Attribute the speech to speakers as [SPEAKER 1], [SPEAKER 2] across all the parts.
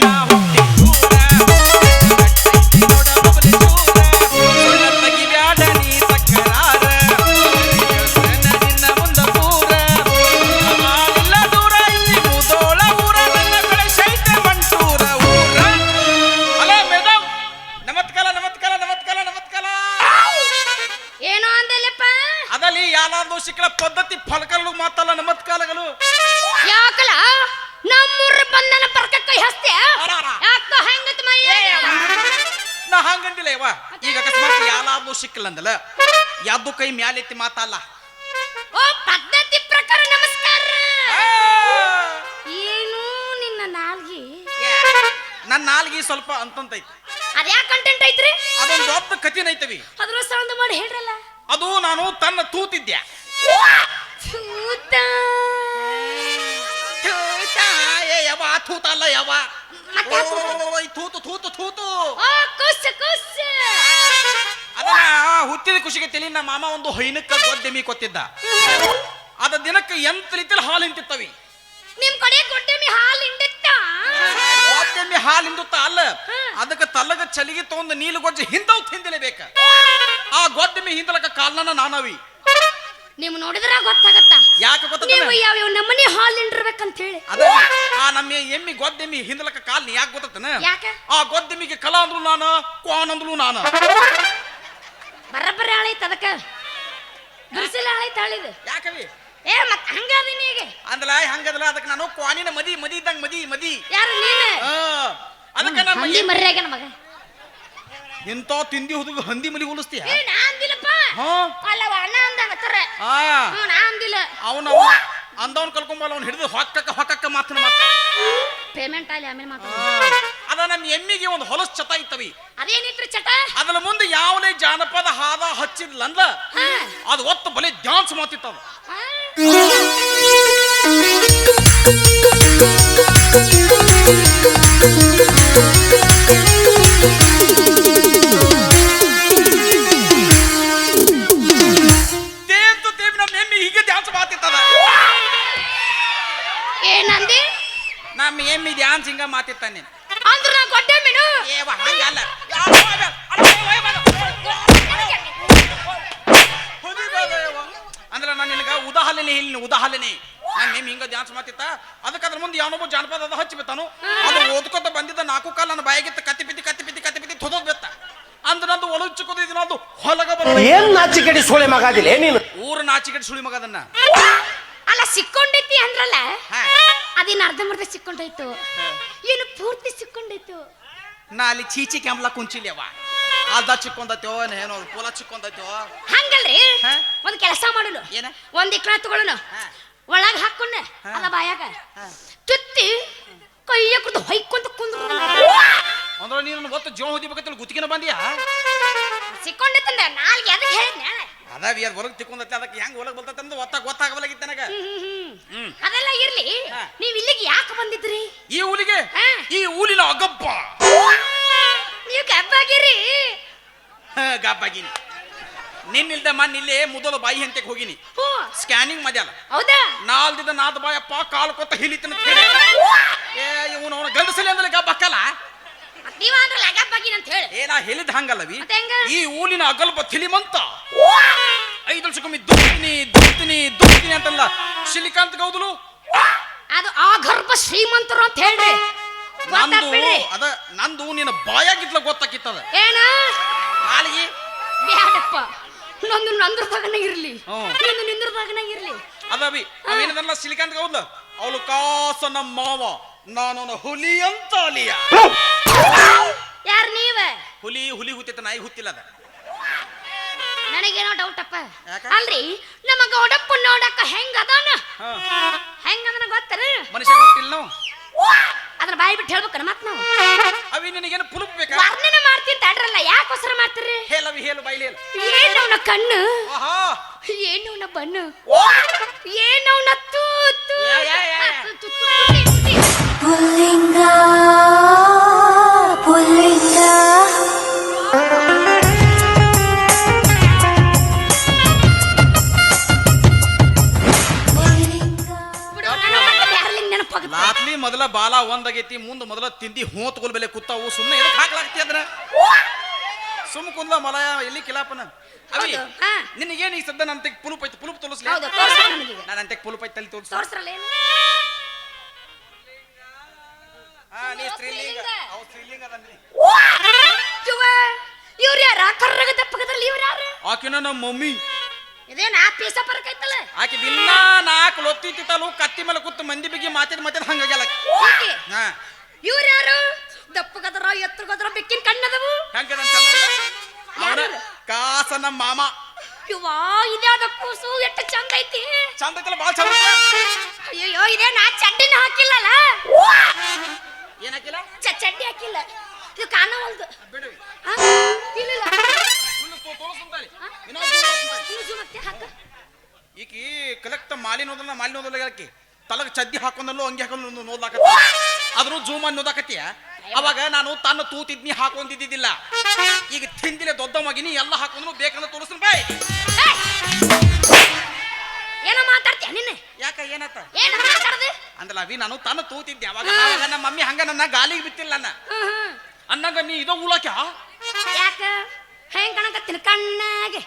[SPEAKER 1] ನಾ ಹುಟ್ಟಿ ದೂರ. ಕಟ್ಟೈತಿ ನೋಡ ಬಬಲಿ ಚೂರ ಸುಳ್ಳ ತೆಗಿಬ್ಯಾಡ ನೀ ತಕರಾರ ಹೇಳ್ತೇನ ನಿನ್ನ ಮುಂದ ಪೂರ ದೂರ ಇಲ್ಲಿ ಮುದೋಳ ಊರ ನನ್ನ ಕಳಿಸೈತೆ ಮಂಟೂರ ಊರ ಹಲೋ ಮೇಡಮ್ ನಮತ್ಕಾಲ ನಮತ್ಕಾಲ ನಮತ್ಕಾಲ ನಮತ್ಕಾಲ
[SPEAKER 2] ಏನೋ ಅಂದಲ್ಲಪ್ಪ?
[SPEAKER 1] ಅದಲ್ಲಿ ಯಾಲಾದ್ರು ಸಿಕ್ಕಲ ಪದ್ಧತಿ ಫಲಕಗಳು ಮಾತಲ್ಲ ನಮತ್ಕಾಲಗಳು
[SPEAKER 2] ಯಾಕಲ? ನಮ್ಮೂರ ಬಂದನ ಬರ್ಕ ಕೈ ಹಸ್ತೆ ಯಾಕೋ ಹೆಂಗತ್ ಮೈ
[SPEAKER 1] ನಾ ಹಂಗಂದಿಲ್ಲ ಯವ್ವ ಈಗ ಅಕಸ್ಮಾತ್ ಯಾಲಾದ್ರು ಸಿಕ್ಕಿಲ್ಲ ಅಂದಲ್ಲ ಯಾವ್ದು ಕೈ ಮ್ಯಾಲೆತ್ತಿ ಮಾತಲ್ಲ
[SPEAKER 2] ಓ ಪದ್ಧತಿ ಪ್ರಕಾರ ನಮಸ್ಕಾರ! ಏನು ನಿನ್ನ ನಾಲ್ಗಿ?
[SPEAKER 1] ನನ್ನ ನಾಲ್ಗಿ ಸ್ವಲ್ಪ ಅಂತಂತೈತಿ.
[SPEAKER 2] ಅದ್ಯಾ ಕಂಟೆಂಟ್ ಐತ್ರಿ?
[SPEAKER 1] ಅದೊಂದು ದೊಡ್ಡ ಕಥಿನೈತವಿ
[SPEAKER 2] ಅದ್ರ ಸೌಂಡ್ ಮಾಡಿ ಹೇಳ್ರಲ್ಲ.
[SPEAKER 1] ಅದು ನಾನು ತನ್ನ ತೂತಿದ್ದೆ.
[SPEAKER 2] ತೂತಾ
[SPEAKER 1] ತೂತ,
[SPEAKER 2] ಯಾಕ್ ತೂತ?
[SPEAKER 1] ಓಯ್, ತೂತು ತೂತು ತೂತು.
[SPEAKER 2] ಓ ಕುಸ್ ಕುಸ್.
[SPEAKER 1] ಅದನ್ನ ಹುಟ್ಟಿದ ಖುಷಿಗೆ ತಿಳಿ ನಮ್ಮ ಮಾಮ ಒಂದು ಹೈನಕ್ಕ ಗೊದ್ದೆಮಿ ಕೊತ್ತಿದ್ದ ಅದ ದಿನಕ್ಕೆ ಎಂತ ರೀತಿಯಲ್ಲಿ ಹಾಲು ಹಿಂತಿತ್ತವಿ
[SPEAKER 2] ನಿಮ್ ಕಡೆ ಗೊಡ್ಡೆಮಿ ಹಾಲು ಹಿಂಡಿತ್ತ?
[SPEAKER 1] ಗೊದ್ದೆಮ್ಮಿ ಹಾಲು ಹಿಂದುತ್ತ ಅಲ್ಲ. ಅದಕ್ಕೆ ತಲ್ಲಗ ಚಲಿಗೆ ತಗೊಂಡು ನೀಲು ಗೊಜ್ಜೆ ಹಿಂದವ್ ಹಿಂದಲೇಬೇಕ. ಆ ಗೊದ್ದೆಮಿ ಹಿಂದಲಕ ಕಾಲ್ನ ನಾನವಿ.
[SPEAKER 2] ನಿಮ್ ನೋಡಿದ್ರ ಗೊತ್ತಾಗತ್ತ?
[SPEAKER 1] ಯಾಕೆ ಗೊತ್ತ
[SPEAKER 2] ನೀವು ಯಾವ ನಮ್ಮನೆ ಹಾಲ್ ಹಿಂಡಿರ್ಬೇಕಂತ ಹೇಳಿ
[SPEAKER 1] ಅದ ಆ ನಮ್ಮ ಎಮ್ಮಿ ಗೊದ್ದೆಮ್ಮಿ ಹಿಂದಲಕ ಕಾಲ್ ಯಾಕೆ ಗೊತ್ತನ
[SPEAKER 2] ಯಾಕ?
[SPEAKER 1] ಆ ಗೊದ್ದೆಮ್ಮಿಗೆ ಕಲಾ ಅಂದ್ರು ನಾನು ಕ್ವಾನ್ ಅಂದ್ರು ನಾನು.
[SPEAKER 2] ಬರಬರ ಆಳೈತ ಅದಕ್ಕ. ದುರ್ಸಿಲ ಆಳೈತ ಆಳಿದ.
[SPEAKER 1] ಯಾಕವಿ
[SPEAKER 2] ಏ ಮತ್ ಹಂಗಾದಿನಿ ಈಗ.
[SPEAKER 1] ಅಂದಲ ಹಂಗದಲ್ಲ ಅದಕ್ಕೆ ನಾನು ಕ್ವಾನಿನ ಮದಿ ಮದಿ ಇದ್ದಂಗ ಮದಿ ಮದಿ.
[SPEAKER 2] ಯಾರು ನೀನು?
[SPEAKER 1] ಅದಕ್ಕೆ ನಮ್ಮ
[SPEAKER 2] ಮದಿ ಮರ್ಯಾಗ ಮಗ.
[SPEAKER 1] ಎಂತ ತಿಂದಿ ಹುಡುಗ ಹಂದಿ ಮಲಿ ಹೋಲಿಸ್ತೀಯ
[SPEAKER 2] ಏ ನಾ ದಿಲಪ್ಪ
[SPEAKER 1] ಹಾ.
[SPEAKER 2] ಅಲ್ಲವ ಅಣ್ಣ
[SPEAKER 1] ಆ
[SPEAKER 2] ಹ್ಞೂ ನಾ ಅಂದಿಲ್ಲ.
[SPEAKER 1] ಅವನ ಅಂದವನ್ ಕಲ್ಕೊಂಬಲ್ಲ ಅವ್ನು ಹಿಡಿದು ಹೊಕ್ಕಕ್ಕ ಹೊಕ್ಕಕ್ಕ ಮಾತನ ಮಾತ.
[SPEAKER 2] ಪೇಮೆಂಟ್ ಅಲ್ಲಿ ಆಮೇಲೆ
[SPEAKER 1] ಅದ ನಮ್ಮ ಎಮ್ಮಿಗೆ ಒಂದು ಹೊಲಸ್ ಚಟ ಇತ್ತವಿ.
[SPEAKER 2] ಅದೇನಿತ್ರಿ ಚಟ?
[SPEAKER 1] ಅದರ ಮುಂದೆ ಯಾವನೇ ಜಾನಪದ ಹಾದ ಹಚ್ಚಿದ್ಲಂದ
[SPEAKER 2] ಹಾ.
[SPEAKER 1] ಅದು ಒತ್ತು ಬಲಿ ಡ್ಯಾನ್ಸ್ ಮಾತಿತ್ತದ
[SPEAKER 2] Thank
[SPEAKER 1] ತೇಂತು
[SPEAKER 2] ಏನಂದಿ?
[SPEAKER 1] ನಮ್ಮ ಎಮ್ಮಿ ಡ್ಯಾನ್ಸ್ ಹಿಂಗ ಮಾತಿತ್ತಾನೆ
[SPEAKER 2] ಅಂದ್ರೆ ನಾ ಕೊಟ್ಟೆ ಮೀನು?
[SPEAKER 1] ಏವ ಹಂಗಲ್ಲ. ಅಂದ್ರೆ ನಾನು ನಿನಗ ಉದಾಹರಣೆ ಇಲ್ಲಿ ಉದಾಹರಣೆ. ನಾನು ನಿಮ್ಮ ಹಿಂಗ ಡ್ಯಾನ್ಸ್ ಮಾತಿತ್ತ ಅದಕ್ಕೆ ಅದ್ರ ಮುಂದೆ ಯಾವನೊಬ್ಬ ಜಾನಪದ ಅದ ಹಚ್ಚಿ ಬಿತ್ತಾನು. ಅದು ಓದ್ಕೊತ ಬಂದಿದ್ದ ನಾಲ್ಕು ಕಾಲ ನನ್ನ ಬಾಯಿಗಿತ್ತ ಕತ್ತಿ ಬಿದ್ದಿ ಕತ್ತಿ ಬಿದ್ದಿ ಕತ್ತಿ ಬಿದ್ದಿ ತೊದೋದ್ ಬೆತ್ತ. ಅಂದ್ರೆ ನಂದು ಒಳಚುಕೋದಿದ್ದು ನಂದು ಹೊಲಗ ಬರ
[SPEAKER 3] ಏನ್ ನಾಚಿಕೆಡಿ ಸೋಳೆ ಮಗಾದಿಲ್ಲ ನೀನು?
[SPEAKER 1] ಊರ ನಾಚಿಕೆಡಿ ಸುಳಿ ಮಗ ಅದನ್ನ.
[SPEAKER 2] ಅಲ್ಲ ಸಿಕ್ಕೊಂಡೈತಿ ಅಂದ್ರಲ್ಲ?
[SPEAKER 1] ಹಾ.
[SPEAKER 2] ಅದೇನು ಅರ್ಧಂಬರ್ಧ ಸಿಕ್ಕೊಂಡೈತು ಏನು ಪೂರ್ತಿ ಸಿಕ್ಕೊಂಡೈತು
[SPEAKER 1] ನಾ ಅಲ್ಲಿ ಚೀಚಿ ಕೆಂಬ್ಲ ಕುಂಚಿಲ್ಯವ. ಅರ್ಧ ಚಿಕ್ಕೊಂದತ್ಯೋ ಏನೋ ಪೋಲ ಚಿಕ್ಕೊಂದತ್ಯೋ
[SPEAKER 2] ಹಂಗಲ್ರಿ?
[SPEAKER 1] ಹಾ?
[SPEAKER 2] ಒಂದ್ ಕೆಲಸ ಮಾಡಲು
[SPEAKER 1] ಏನ?
[SPEAKER 2] ಒಂದ್ ಇಕ್ಕಳ ತಗೊಳ್ಳೋಣ
[SPEAKER 1] ಹಾ.
[SPEAKER 2] ಒಳಗ್ ಹಾಕೊಂಡ ಅಲ್ಲ ಬಾಯಾಗ. ತುತ್ತಿ ಕೈಯ ಕುಡ್ದು ಹೊಯ್ಕೊಂತ ಕುಂದ್ರು.
[SPEAKER 1] ಅಂದ್ರೆ ನೀನು ಒತ್ತು ಜೋ ಹೊದಿಬೇಕಂತ ಗುತ್ತಿಗೆನ ಬಂದಿಯಾ?
[SPEAKER 2] ಸಿಕ್ಕೊಂಡಿತ್ತಂದ್ರೆ ನಾಲ್ಗೆ ಅದಕ್ಕೆ ಹೇಳಿದ್ನ?
[SPEAKER 1] ಅದಾವಿ ಅದು ಹೊರಗೆ ತಿಕ್ಕೊಂಡತ್ತೆ ಅದಕ್ಕೆ ಹೆಂಗ್ ಹೊಲಗ್ ಬರ್ತೈತೆ ಅಂದ್ರೆ ಒತ್ತಾಗ ಗೊತ್ತಾಗಬಲಾಗಿತ್ತು ನನಗೆ. ಹ್ಮ್.
[SPEAKER 2] ಅದೆಲ್ಲ ಇರ್ಲಿ.
[SPEAKER 1] ಹಾ.
[SPEAKER 2] ನೀವ್ ಇಲ್ಲಿಗೆ ಯಾಕೆ ಬಂದಿದ್ರಿ?
[SPEAKER 1] ಈ ಊಲಿಗೆ
[SPEAKER 2] ಹಾ.
[SPEAKER 1] ಈ ಹುಲಿನ ಅಗಬ್ಬ
[SPEAKER 2] ನೀವು ಗಬ್ಬಾಗಿರಿ.
[SPEAKER 1] ಹ, ಗಬ್ಬಾಗಿನಿ. ನಿನ್ನಿಲ್ದ ಮನ್ ಇಲ್ಲೇ ಮೊದಲು ಬಾಯಿ ಹಂತಕ್ಕೆ ಹೋಗಿನಿ.
[SPEAKER 2] ಹ್ಞೂ
[SPEAKER 1] ಸ್ಕ್ಯಾನಿಂಗ್ ಮಾಡ್ಯಾಲ
[SPEAKER 2] ಹೌದಾ?
[SPEAKER 1] ನಾಲ್ದಿದ ನಾದ ಬಾಯಪ್ಪ ಕಾಲು ಕೊತ್ತ ಹಿಲಿತನ ಏ ಅವನ ಗಂಡಸಲಿ ಅಂದ್ರೆ ಗಬ್ಬಕ್ಕಲ್ಲ
[SPEAKER 2] ಮತ್ ನೀವ ಅಂದ್ರಲ್ಲ ಅಂತ ಹೇಳಿ.
[SPEAKER 1] ಏ ನಾ ಹೇಳಿದ ಹಂಗಲ್ಲವಿ.
[SPEAKER 2] ಮತ್ತೆ ಹೆಂಗ?
[SPEAKER 1] ಈ ಊಲಿನ ಅಗಲ್ಪ ತಿಳಿಮಂತ. ಐದು ವರ್ಷಕ್ಕೊಮ್ಮೆ ದುಡ್ತೀನಿ ದುಡ್ತೀನಿ ದುಡ್ತೀನಿ ಅಂತಲ್ಲ ಶಿಲಿಕಾಂತ್ ಗೌದಲು.
[SPEAKER 2] ಅದು ಆ ಗರ್ಭ ಶ್ರೀಮಂತರು ಅಂತ ಹೇಳ್ರಿ.
[SPEAKER 1] ನಂದು
[SPEAKER 2] ಗೊತ್ತಾಗ್ಬಿಡ್ರಿ
[SPEAKER 1] ಅದ ನಂದು ನಿನ್ನ ಬಾಯಾಗಿದ್ಲ ಗೊತ್ತಾಕಿತ್ತದ.
[SPEAKER 2] ಏನ?
[SPEAKER 1] ನಾಲಿಗೆ
[SPEAKER 2] ಬ್ಯಾಡಪ್ಪ. ನಂದು ನಂದ್ರದಾಗನ ಇರ್ಲಿ.
[SPEAKER 1] ಹ್ಞೂ.
[SPEAKER 2] ನಿಂದು ನಿಂದ್ರದಾಗನ ಇರ್ಲಿ.
[SPEAKER 1] ಅದವಿ ಅವೇನದಲ್ಲ ಶಿಲಿಕಾಂತ್ ಗೌದ್ಲ? ಅವಳು ಕಾಸ ನಮ್ಮ ಮಾವ ನಾನು ಹುಲಿ ಅಂತ ಅಲಿಯ.
[SPEAKER 2] ಯಾರು ನೀವ?
[SPEAKER 1] ಹುಲಿ ಹುಲಿ ಹುತ್ತಿತ್ತ ನಾಯಿ ಹುತ್ತಿಲ್ಲ ಅದ
[SPEAKER 2] ನನಗೇನೋ ಡೌಟ್ ಅಪ್ಪ.
[SPEAKER 1] ಯಾಕ?
[SPEAKER 2] ಅಲ್ರಿ ನಮ್ಮ ಗೌಡಪ್ಪ ನೋಡಕ್ಕ ಹೆಂಗ ಅದಾನ?
[SPEAKER 1] ಹಾ.
[SPEAKER 2] ಹೆಂಗ ಅದನ್ನ ಗೊತ್ತರ
[SPEAKER 1] ಮನುಷ್ಯ ಗೊತ್ತಿಲ್ಲ ನಾವು.
[SPEAKER 2] ಅದ್ರ ಬಾಯಿ ಬಿಟ್ಟು ಹೇಳ್ಬೇಕನ ಮತ್ ನಾವು?
[SPEAKER 1] ಅವಿ ನಿನಗೇನು ಪುಲುಪ್ ಬೇಕಾ?
[SPEAKER 2] ವರ್ಣನೆ ಮಾಡ್ತೀನಿ ತಡ್ರಲ್ಲ ಯಾಕೋಸ್ಕರ ಮಾಡ್ತೀರಿ?
[SPEAKER 1] ಹೇಳವಿ ಹೇಳು ಬೈಲಿ ಹೇಳು
[SPEAKER 2] ಏನವನ ಕಣ್ಣು?
[SPEAKER 1] ಆಹಾ
[SPEAKER 2] ಏನವನ ಬಣ್ಣು? ಏನವನ ತೂತು?
[SPEAKER 1] ಯಾ, ಯಾ, ಯಾ.
[SPEAKER 2] ತು, ತು,
[SPEAKER 1] ಮೊದಲ ಬಾಲ ಒಂದಾಗೈತಿ ಮುಂದೆ ಮೊದಲ ತಿಂದಿ ಹೂತ್ಕೊಲ್ ಬೆಲೆ ಕುತ್ತಾವು ಸುಮ್ಮನೆ ಎದಕ್ಕೆ ಹಾಕ್ಲಾಗ್ತಿ ಅದ್ರ ಸುಮ್ ಕುಂದ ಮಲಯ ಎಲ್ಲಿ ಕಿಲಾಪನ? ಅವಿ. ನಿನಗೇನು ಈ ಸದ್ದ ನನ್ನ ಪುಲುಪ್ ಐತಿ? ಪುಲುಪ್ ತೋರಿಸ್ಲಿ
[SPEAKER 2] ಹೌದು ನನಗೆ.
[SPEAKER 1] ನಾನು ಅಂತ ಪುಲುಪ್ ಐತಿ ತಲೆ ತೋರಿಸ್
[SPEAKER 2] ತೋರ್ಸ್ರಲ್ಲ? ಏನು
[SPEAKER 1] ಹಾ ನೀ ಸ್ತ್ರೀಲಿಂಗ.
[SPEAKER 2] ಸ್ತ್ರೀಲಿಂಗ.
[SPEAKER 1] ಅವು ಸ್ತ್ರೀಲಿಂಗ ಅದನ್ರಿ
[SPEAKER 2] ಇವ ಇವ್ರು ಯಾರ ಕರ್ರಗ ದಪ್ಪಗದ್ರಲ್ಲಿ? ಇವ್ರು ಯಾರು?
[SPEAKER 1] ಆಕಿನ ನಮ್ಮ ಮಮ್ಮಿ.
[SPEAKER 2] ಇದೇನ್ ಆ ಪೀಸ ಪರಕೈತಲ್ಲ
[SPEAKER 1] ಆಕೆ ದಿನ ನಾಲ್ಕು ಲೊತ್ತಿ ತಿತ್ತಲು ಕತ್ತಿ ಮೇಲೆ ಕೂತು ಮಂದಿ ಬಿಗಿ ಮಾತಿದ ಮತ್ತೆ ಹಂಗಾಗ್ಯಾಲ
[SPEAKER 2] ಓಕೆ
[SPEAKER 1] ಹಾ.
[SPEAKER 2] ಇವ್ರು ಯಾರು? ದಪ್ಪಗದ್ರ ಎತ್ತರಗದ್ರ ಬೆಕ್ಕಿನ ಕಣ್ಣದವು
[SPEAKER 1] ಹೆಂಗದ ಅವನ? ಕಾಸ ನಮ್ಮ ಮಾಮ.
[SPEAKER 2] ಇವಾ ಇದ್ಯಾದ ಕೂಸು ಎಷ್ಟು ಚಂದ ಐತಿ?
[SPEAKER 1] ಚಂದ ಐತಲ್ಲ ಭಾಳ ಚಂದ.
[SPEAKER 2] ಅಯ್ಯೋ ಇದೇ ನಾ ಚಡ್ಡಿನ ಹಾಕಿಲ್ಲಲ್ಲ?
[SPEAKER 1] ಏನ್ ಹಾಕಿಲ್ಲ?
[SPEAKER 2] ಚಡ್ಡಿ ಹಾಕಿಲ್ಲ. ಇದು ಕಾಣವಲ್ದು
[SPEAKER 1] ಬಿಡವಿ
[SPEAKER 2] ಇಲ್ಲ ಇಲ್ಲಿಲ್ಲ ಹಾಕು.
[SPEAKER 1] ಈಕಿ ಕಲೆಕ್ಟ್ ಮಾಲಿ ನೋದಲ್ಲ ಮಾಲಿ ನೋದಲ್ಲ ಆಕಿ ತಲಗ ಚದ್ದಿ ಹಾಕೊಂಡಲ್ಲೂ ಅಂಗಿ ಹಾಕೊಂಡು ನೋದ್ಲಾಕತ್ತ ಆದ್ರೂ ಜೂಮ್ ಅನ್ನು ನೋದಾಕತ್ತೀಯ ಅವಾಗ ನಾನು ತನ್ನ ತೂತಿದ್ನಿ ಹಾಕೊಂಡಿದ್ದಿಲ್ಲ ಈಗ ತಿಂದಿಲ್ಲ ದೊಡ್ಡ ಮಗಿನಿ ಎಲ್ಲ ಹಾಕೊಂಡ್ರು ಬೇಕಂದ್ರೆ ತೋರಿಸ್ತೀನಿ ಬಾಯ್!
[SPEAKER 2] ಏನೋ ಮಾತಾಡ್ತೀಯ ನಿನ್ನೆ?
[SPEAKER 1] ಯಾಕ ಏನತ್ತ?
[SPEAKER 2] ಏನು ಮಾತಾಡ್ದೆ?
[SPEAKER 1] ಅವಿ ನಾನು ತನ್ನ ತೂತಿದ್ದೆ ಅವಾಗ ಅವಾಗ ನಮ್ಮ ಮಮ್ಮಿ ಹಂಗ ನನ್ನ ಗಾಲಿಗೆ ಬಿತ್ತಿಲ್ಲ ನನ್ನ ಅನ್ನಂಗ ನೀ ಇದೋ ಉಳಕ್ಯ?
[SPEAKER 2] ಯಾಕ? ಹೆಂಗ್ ಕಾಣಕತ್ತೀನಿ ಕಣ್ಣಾಗೆ?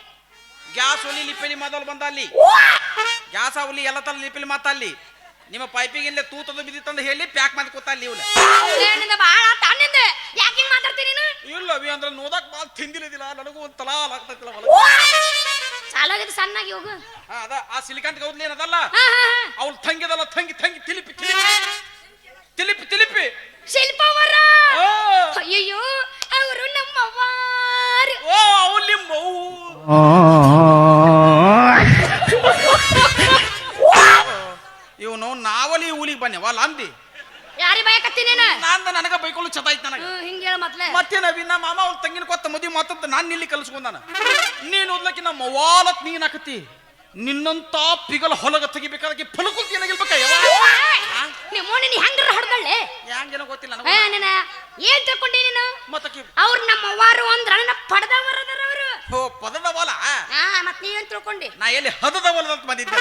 [SPEAKER 1] ಗ್ಯಾಸ್ ಒಲಿ ಲಿಪಿಲಿ ಮೊದಲು ಬಂದ ಅಲ್ಲಿ ಗ್ಯಾಸ್ ಉಲಿ ಎಲ್ಲ ತರ ಲಿಪಿಲಿ ಮಾತ ಅಲ್ಲಿ ನಿಮ್ಮ ಪೈಪಿಗೆ ಇಲ್ಲೇ ತೂತದ ಬಿದ್ದಿತ್ತಂದು ಹೇಳಿ ಪ್ಯಾಕ್ ಮಾಡಿ ಕೂತ ಅಲ್ಲಿ ಇವ್ನ.
[SPEAKER 2] ಏನಿಂದ ಬಾಳ ತನ್ನಿಂದ ಯಾಕೆ ಹಿಂಗ್ ಮಾತಾಡ್ತೀನಿ ನೀನು?
[SPEAKER 1] ಇಲ್ಲ ಅವಿ ಅಂದ್ರೆ ನೋದಕ್ ಭಾಳ ತಿಂದಿಲ್ಲದಿಲ್ಲ ನನಗೂ ಒಂದು ತಲಾ ಆಗ್ತೈತಿಲ್ಲ
[SPEAKER 2] ಚಾಲಾಗಿದೆ ಸಣ್ಣಾಗಿ ಹೋಗು.
[SPEAKER 1] ಹಾ ಅದ ಆ ಸಿಲಿಕಾಂತ್ ಗೌದ್ಲಿ ಏನದಲ್ಲ?
[SPEAKER 2] ಹಾ
[SPEAKER 1] ತಂಗಿದಲ್ಲ ತಂಗಿ ತಂಗಿ ತಿಲಿಪಿ ತಿಲಿಪಿ. ಅಂದಿ
[SPEAKER 2] ಯಾರಿ ಬಯಕತ್ತಿ ನೀನು?
[SPEAKER 1] ನಾಂದ ನನಗ ಬೈಕೊಳ್ಳು ಚತಾಯ್ತು ನನಗ.
[SPEAKER 2] ನನಗೆ ಹಿಂಗ ಹೇಳ ಮೊದ್ಲೆ
[SPEAKER 1] ಮತ್ತೇನವಿ ನಮ್ಮ ಮಾಮ ಅವ್ನ ತಂಗಿನ ಕೊತ್ತ ಮದುವೆ ಮಾತಂತ ನಾನು ಇಲ್ಲಿ ಕಲಿಸ್ಕೊಂಡಾನ ನೀನು. ಓದ್ಲಕ್ಕೆ ನಮ್ಮ ವಾಲತ್ ನೀನ್ ಹಾಕತಿ ನಿನ್ನಂತ ಪಿಗಲ ಹೊಲಗ ತೆಗಿಬೇಕಾದಕ್ಕೆ ಫಲಕುಂತಿ ಏನಾಗಿರ್ಬೇಕ
[SPEAKER 2] ನಿಮ್ಮ ನೀನು ಹೆಂಗ್ರ ಹೊಡ್ದಳ್ಳೆ?
[SPEAKER 1] ಹ್ಯಾಂಗೇನೋ ಗೊತ್ತಿಲ್ಲ ನನಗೆ.
[SPEAKER 2] ನೀನ ಏನ್ ತಿಳ್ಕೊಂಡಿ ನೀನು?
[SPEAKER 1] ಮತ್ತಕ್ಕೆ
[SPEAKER 2] ಅವ್ರು ನಮ್ಮವ್ವಾರು ಅಂದ್ರ ನನ್ನ ಪಡೆದವರದಾರ ಅವರು.
[SPEAKER 1] ಓ ಪದದ ಆ
[SPEAKER 2] ಹಾ ಮತ್ತೆ ನೀವೇನ್ ತಿಳ್ಕೊಂಡಿ?
[SPEAKER 1] ನಾ ಎಲ್ಲಿ ಹದದ ಹೊಲದ ಅಂತ ಬಂದಿದ್ದೆ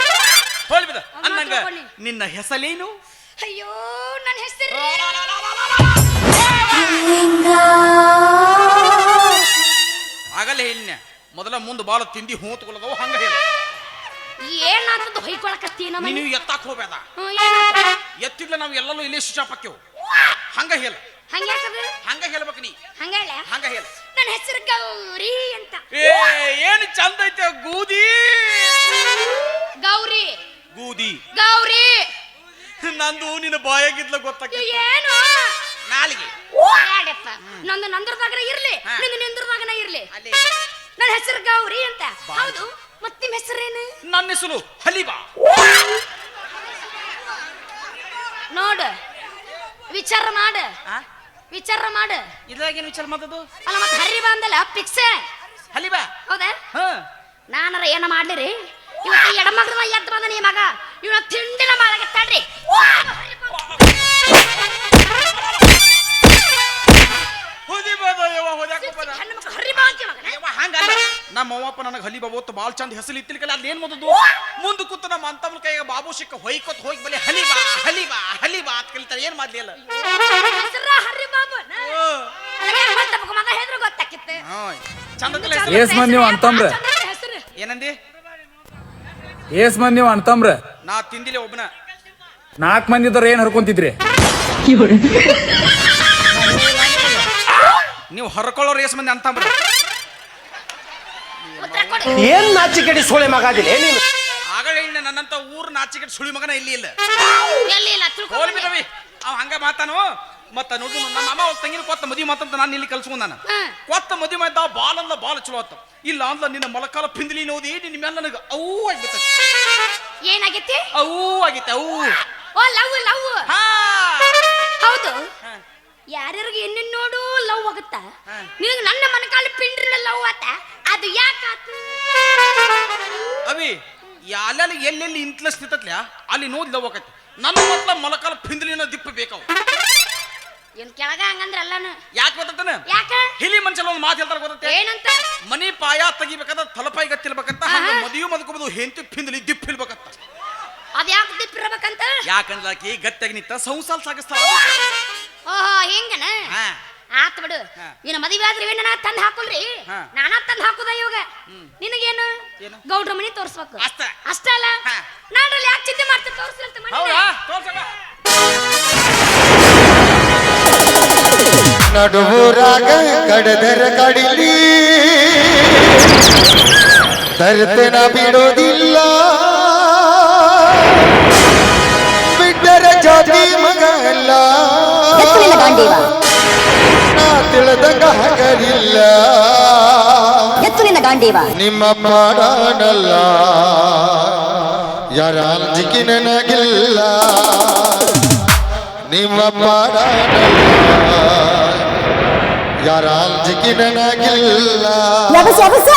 [SPEAKER 1] ಹೋಳಿ ಬಿದ ಅನ್ನಂಗ ನಿನ್ನ ಹೆಸಲೇನು?
[SPEAKER 2] ಅಯ್ಯೋ ನನ್ನ ಹೆಸರು
[SPEAKER 1] ಆಗಲ್ಲ ಹೇಳಿನ ಮೊದಲ ಮುಂದೆ ಬಾಳ ತಿಂದಿ ಹೂತ್ಕೊಳ್ಳದವ ಹಂಗ ಹೇಳ.
[SPEAKER 2] ಏನಾಗ್ತದ ಹೊಯ್ಕೊಳಕತ್ತಿ ನಮ್ಮ
[SPEAKER 1] ನೀನು ಎತ್ತಾಕ್ ಹೋಗ್ಬೇಡ? ಎತ್ತಿದ್ಲ ನಾವು ಎಲ್ಲರೂ ಇಲ್ಲೇ ಶಿಶಾಪ್ ಹಾಕ್ಯವು ಹಂಗ ಹೇಳ. ಹಂಗ ಹೇಳ್ಬೇಕು ನೀ.
[SPEAKER 2] ಹಂಗ
[SPEAKER 1] ಹಂಗ ಹೇಳ.
[SPEAKER 2] ನನ್ನ ಹೆಸರು ಗೌರಿ ಅಂತ.
[SPEAKER 1] ಏ ಏನು ಚಂದ ಐತೆ ಗೂದಿ?
[SPEAKER 2] ಗೌರಿ.
[SPEAKER 1] ಗೂದಿ.
[SPEAKER 2] ಗೌರಿ.
[SPEAKER 1] ನಂದು ನಿನ್ನ ಬಾಯಾಗಿದ್ಲ
[SPEAKER 2] ಗೊತ್ತ
[SPEAKER 1] ಗೊತ್ತಾಗ
[SPEAKER 2] ಏನು?
[SPEAKER 1] ನಾಲಿಗೆ.
[SPEAKER 2] ಓಡಪ್ಪ ನಂದು ನಂದ್ರದಾಗನ ಇರ್ಲಿ. ನಿಂದು ನಿಂದ್ರದಾಗನ ಇರ್ಲಿ.
[SPEAKER 1] ಅಲ್ಲೇ.
[SPEAKER 2] ನನ್ನ ಹೆಸರು ಗೌರಿ ಅಂತ. ಹೌದು. ಮತ್ತೆ ನಿಮ್ ಹೆಸರೇನು?
[SPEAKER 1] ನನ್ನ ಹೆಸರು ಹಲಿಬಾ.
[SPEAKER 2] ನೋಡು. ವಿಚಾರ ಮಾಡು. ವಿಚಾರ ಮಾಡು.
[SPEAKER 1] ಇದ್ರಾಗೇನು ವಿಚಾರ ಮಾತದು
[SPEAKER 2] ಅಲ್ಲ ಮತ್ತೆ ಹರಿ ಬಂದಲ್ಲ ಪಿಕ್ಸೆ.
[SPEAKER 1] ಹಲಿಬಾ?
[SPEAKER 2] ಹೌದಾ?
[SPEAKER 1] ಹಾ.
[SPEAKER 2] ನಾನರ ಏನ ಮಾಡ್ಲಿರಿ ಇವತ್ತು ಎಡಮಗದ ಎದ್ದು ಬಂದ ನೀ ಮಗ. ಇವನ ತಿಂಡಿನ ಮಾಡಕತ್ತಾಡ್ರಿ ತಡ್ರಿ. ಬಾ
[SPEAKER 1] ನಮ್ಮ ಅವ್ವಪ್ಪ ನನಗೆ ಹಲಿ ಬಾಬು ಭಾಳ ಚಂದ ಹೆಸರು ಇತ್ತಿಲ್ಕಲ್ಲ ಅಲ್ಲಿ ಏನ್ ಮೊದಲು ಮುಂದೆ ಕೂತು ನಮ್ಮ ಅಂತಮ್ಮನ ಕೈಯಾಗ ಬಾಬು ಸಿಕ್ಕ ಹೊಯ್ಕೊತ್ ಹೋಗಿ ಬಲಿ ಬಾ ಹಲಿ ಬಾ ಅಂತ ಕಲಿತಾರೆ. ಏನ್ ಮಾಡ್ಲಿ ಅಲ್ಲ
[SPEAKER 2] ಹೆಸರ ಹರಿ ಬಾಬು ಮಗ ಹೇಳಿದ್ರು ಗೊತ್ತಾಕಿತ್ತು.
[SPEAKER 1] ಚಂದ
[SPEAKER 4] ಏಸ್ ಮಂದಿ ನೀವು ಅಂತಂಬ್ರ
[SPEAKER 1] ಏನಂದಿ?
[SPEAKER 4] ಏಸ್ ಮಂದಿ ನೀವು ಅಂತಂಬ್ರ
[SPEAKER 1] ನಾ ತಿಂದಿಲ್ಲ ಒಬ್ಬನ.
[SPEAKER 4] ನಾಲ್ಕು ಮಂದಿ ಇದ್ರ ಏನು ಹರ್ಕೊಂತಿದ್ರಿ?
[SPEAKER 1] ನೀವು ಹರ್ಕೊಳ್ಳೋರು ಎಸ್ ಮಂದಿ ಅಂತ
[SPEAKER 2] ಏನ್ ನಾಚಿ
[SPEAKER 3] ಏನ್ ನಾಚಿಕೆಡಿ ಸೋಳೆ ಮಗಾದಿಲ್ಲ ನೀನು?
[SPEAKER 1] ಆಗಲೇ ಇನ್ನ ನನ್ನಂತ ಊರ್ ನಾಚಿಕೆಟ್ ಸುಳಿ ಮಗನ ಇಲ್ಲಿ ಇಲ್ಲ.
[SPEAKER 2] ಎಲ್ಲಿ ಇಲ್ಲ?
[SPEAKER 1] ಅವ್ ಹಂಗ ಮಾತಾನು? ಮತ್ತ ನೋಡಿ ನಮ್ಮ ಅಮ್ಮ ಅವ್ರ ತಂಗಿನ ಕೊತ್ತ ಮದುವೆ ಮಾತಂತ ನಾನು ಇಲ್ಲಿ ಕಲ್ಸ್ಕೊಂಡ
[SPEAKER 2] ನಾನು.
[SPEAKER 1] ಕೊತ್ತ ಮದುವೆ ಮಾಡಿದ ಬಾಲ್ ಅಂದ ಬಾಲ್ ಚಲೋ ಆತ. ಇಲ್ಲ ಅಂದ್ಲ ನಿನ್ನ ಮೊಳಕಾಲ ಪಿಂದಲಿ ನೋದಿ ನಿನ್ನ ಮೇಲೆ ನನಗೆ ಅವು ಆಗ್ಬಿಟ್ಟ
[SPEAKER 2] ಏನಾಗೈತಿ?
[SPEAKER 1] ಅವು ಆಗೈತೆ ಅವು
[SPEAKER 2] ಓ ಲವ್ ಲವ್.
[SPEAKER 1] ಹಾ.
[SPEAKER 2] ಹೌದು. ಯಾರ್ಯಾರಿಗೆ ಏನೇನ್ ನೋಡು ಲವ್ ಆಗುತ್ತ. ನಿನಗೆ ನನ್ನ ಮನಕಾಲ ಪಿಂಡ್ರಿ ಲವ್ ಆತ. ಅದು ಯಾಕಾತ
[SPEAKER 1] ಅವಿ ಎಲ್ಲೆಲ್ಲಿ ಎಲ್ಲೆಲ್ಲಿ ಇರ್ತತ್ಲ್ಯಾ ಅಲ್ಲಿ ನೋಡಿ ಲವ್ ಆಗತ್ತೆ ನನ್ನ ಮತ್ಲ ಮೊಳಕಾಲ ಪಿಂದಲಿನ ದಿಪ್ಪ ಬೇಕಾವು.
[SPEAKER 2] ಏನ್ ಕೆಳಗ ಹಂಗಂದ್ರ ಎಲ್ಲಾನು
[SPEAKER 1] ಯಾಕೆ ಗೊತ್ತಾನ
[SPEAKER 2] ಯಾಕ?
[SPEAKER 1] ಹಿಲಿ ಮನುಷ್ಯಲ್ಲ ಒಂದು ಮಾತು ಹೇಳ್ತಾರೆ ಗೊತ್ತತೆ?
[SPEAKER 2] ಏನಂತ?
[SPEAKER 1] ಮನಿ ಪಾಯ ತೆಗಿಬೇಕಂತ ತಲಪಾಯಿ ಹಂಗ
[SPEAKER 2] ಆಹಾ.
[SPEAKER 1] ಹೆಂತು ಮದ್ಕೋಬೋದು ಹೆಂತಿ ಪಿಂದಲಿ ದಿಪ್ಪ ಇಲ್ಬೇಕಂತ
[SPEAKER 2] ಅದ್ ಯಾಕೆ ತಿಪ್ಪಿರ್ಬೇಕಂತ
[SPEAKER 1] ಯಾಕಂದ್ರೆ ಆಕಿ ಗಟ್ಟಿಯಾಗಿ ನಿಂತ ಸಂಸಾರ ಸಾಗಿಸ್ತಾಳ.
[SPEAKER 2] ಓಹೋ ಹಿಂಗನ? ಆತ್ ಬಿಡು. ಇನ್ನು ಮದುವೆ ಆದ್ರೆ ಏನ ತಂದ್ ಹಾಕುಲ್ರಿ. ನಾನಾ ತಂದ್ ಹಾಕುದ ಇವಾಗ? ನಿನಗೇನು?
[SPEAKER 1] ಏನು?
[SPEAKER 2] ಗೌಡ್ರ ಮನಿ ತೋರ್ಸ್ಬೇಕು.
[SPEAKER 1] ಅಷ್ಟ.
[SPEAKER 2] ಅಷ್ಟ ಅಲ್ಲ?
[SPEAKER 1] ಹಾ.
[SPEAKER 2] ನಾನ್ರಲ್ಲಿ ಯಾಕೆ ಚಿಂತೆ ಮಾಡ್ತೀನಿ? ತೋರ್ಸ್ಲಂತ ಮನೆ
[SPEAKER 5] ನಡುವೂರಾಗ ಕಡದರ ಕಡಿಲಿ. ತರ್ತನ ಬಿಡೋದಿಲ್ಲ. ಬಿಟ್ಟರ ಜಾತಿ ಮಗ ಅಲ್ಲ. ನಾ ತಿಳಿದಂಗ
[SPEAKER 6] ಗಾಂಡೀವ
[SPEAKER 5] ನಿಮ್ಮ ಪಾಡಾನಲ್ಲ ಯಾರ ಅಂಜಿಕೆ ನನಗಿಲ್ಲ. ನಿಮ್ಮ ಪಾಡಾನಲ್ಲ ಯಾರ ಅಂಜಿಕೆ ನನಗಿಲ್ಲ
[SPEAKER 6] ಯಬಸ ಯಬಸ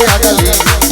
[SPEAKER 6] I got